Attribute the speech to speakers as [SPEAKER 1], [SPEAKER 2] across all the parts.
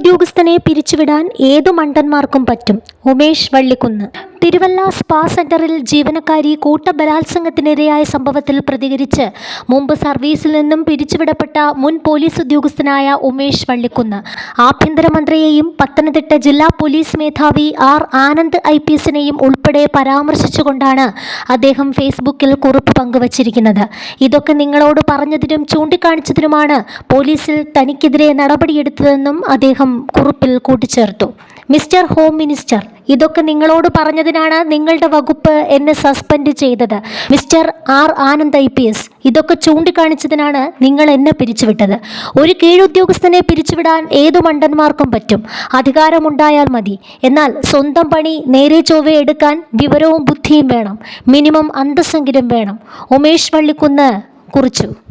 [SPEAKER 1] കീഴുദ്യോഗസ്ഥനെ പിരിച്ചുവിടാൻ ഏതു മണ്ടന്മാർക്കും പറ്റും. ഉമേഷ് വള്ളിക്കുന്ന്. തിരുവല്ല സ്പാ സെന്ററിൽ ജീവനക്കാരി കൂട്ടബലാത്സംഗത്തിനിരയായ സംഭവത്തിൽ പ്രതികരിച്ച് മുമ്പ് സർവീസിൽ നിന്നും പിരിച്ചുവിടപ്പെട്ട മുൻ പോലീസ് ഉദ്യോഗസ്ഥനായ ഉമേഷ് വള്ളിക്കുന്ന്. ആഭ്യന്തരമന്ത്രിയെയും പത്തനംതിട്ട ജില്ലാ പോലീസ് മേധാവി ആർ ആനന്ദ് ഐ പി എസിനെയും ഉൾപ്പെടെ പരാമർശിച്ചുകൊണ്ടാണ് അദ്ദേഹം ഫേസ്ബുക്കിൽ കുറിപ്പ് പങ്കുവച്ചിരിക്കുന്നത്. ഇതൊക്കെ നിങ്ങളോട് പറഞ്ഞതിനും ചൂണ്ടിക്കാണിച്ചതിനുമാണ് പോലീസിൽ തനിക്കെതിരെ നടപടിയെടുത്തതെന്നും അദ്ദേഹം കുറിപ്പിൽ കൂട്ടിച്ചേർത്തു. മിസ്റ്റർ ഹോം മിനിസ്റ്റർ ഇതൊക്കെ നിങ്ങളോട് പറഞ്ഞതിനാണ് നിങ്ങളുടെ വകുപ്പ് എന്നെ സസ്പെൻഡ് ചെയ്തത്. Mister R Anand I P S ഇതൊക്കെ ചൂണ്ടിക്കാണിച്ചതിനാണ് നിങ്ങൾ എന്നെ പിരിച്ചുവിട്ടത്. ഒരു കീഴുദ്യോഗസ്ഥനെ പിരിച്ചുവിടാൻ ഏതു മണ്ടന്മാർക്കും പറ്റും. അധികാരമുണ്ടായാൽ മതി. എന്നാൽ സ്വന്തം പണി നേരെ ചൊവ്വെ എടുക്കാൻ വിവരവും ബുദ്ധിയും വേണം. മിനിമം അന്തസ്സെങ്കിലും വേണം. ഉമേഷ് വള്ളിക്കുന്ന് കുറിച്ചു.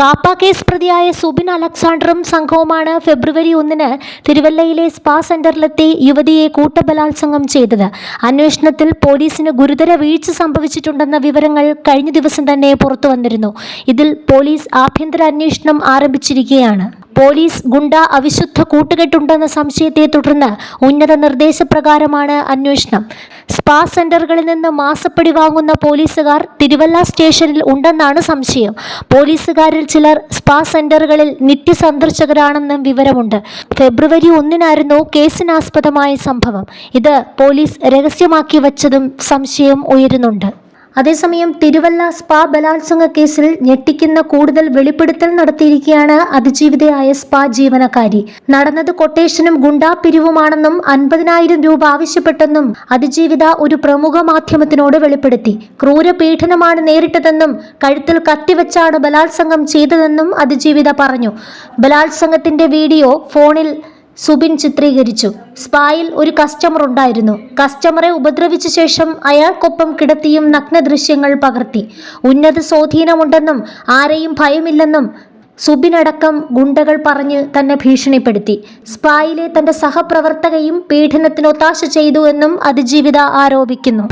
[SPEAKER 1] കാപ്പ കേസ് പ്രതിയായ സുബിൻ അലക്സാണ്ടറും സംഘവുമാണ് ഫെബ്രുവരി ഒന്നിന് തിരുവല്ലയിലെ സ്പാ സെന്ററിലെത്തി യുവതിയെ കൂട്ടബലാത്സംഗം ചെയ്തത്. അന്വേഷണത്തിൽ പോലീസിന് ഗുരുതര വീഴ്ച സംഭവിച്ചിട്ടുണ്ടെന്ന വിവരങ്ങൾ കഴിഞ്ഞ ദിവസം തന്നെ പുറത്തു വന്നിരുന്നു ഇതിൽ പോലീസ് ആഭ്യന്തര അന്വേഷണം ആരംഭിച്ചിരിക്കുകയാണ്. പോലീസ് ഗുണ്ട അവിശുദ്ധ കൂട്ടുകെട്ടുണ്ടെന്ന സംശയത്തെ തുടർന്ന് ഉന്നത നിർദ്ദേശപ്രകാരമാണ് അന്വേഷണം. സ്പാ സെന്ററുകളിൽ നിന്ന് മാസപ്പടി വാങ്ങുന്ന പോലീസുകാർ തിരുവല്ല സ്റ്റേഷനിൽ ഉണ്ടെന്നാണ് സംശയം. പോലീസുകാരിൽ ചിലർ സ്പാ സെന്ററുകളിൽ നിത്യസന്ദർശകരാണെന്നും വിവരമുണ്ട്. ഫെബ്രുവരി ഒന്നിനായിരുന്നു കേസിനാസ്പദമായ സംഭവം. ഇത് പോലീസ് രഹസ്യമാക്കി വച്ചതും സംശയം ഉയരുന്നുണ്ട്. അതേസമയം തിരുവല്ല സ്പാ ബലാത്സംഗ കേസിൽ ഞെട്ടിക്കുന്ന കൂടുതൽ വെളിപ്പെടുത്തൽ നടത്തിയിരിക്കുകയാണ് അതിജീവിതയായ സ്പാ ജീവനക്കാരി. നടന്നത് കൊട്ടേഷനും ഗുണ്ടാപിരിവുമാണെന്നും അൻപതിനായിരം രൂപ ആവശ്യപ്പെട്ടെന്നും അതിജീവിത ഒരു പ്രമുഖ മാധ്യമത്തിനോട് വെളിപ്പെടുത്തി. ക്രൂരപീഡനമാണ് നേരിട്ടതെന്നും കഴുത്തിൽ കത്തിവെച്ചാണ് ബലാത്സംഗം ചെയ്തതെന്നും അതിജീവിത പറഞ്ഞു. ബലാത്സംഗത്തിന്റെ വീഡിയോ ഫോണിൽ സുബിൻ ചിത്രീകരിച്ചു. സ്പായിൽ ഒരു കസ്റ്റമർ ഉണ്ടായിരുന്നു. കസ്റ്റമറെ ഉപദ്രവിച്ച ശേഷം അയാൾക്കൊപ്പം കിടത്തിയും നഗ്ന ദൃശ്യങ്ങൾ പകർത്തി. ഉന്നത സ്വാധീനമുണ്ടെന്നും ആരെയും ഭയമില്ലെന്നും സുബിനടക്കം ഗുണ്ടകൾ പറഞ്ഞ് തന്നെ ഭീഷണിപ്പെടുത്തി. സ്പായിലെ തന്റെ സഹപ്രവർത്തകയും പീഡനത്തിന് ഒത്താശ ചെയ്തു എന്നും അതിജീവിത ആരോപിക്കുന്നു.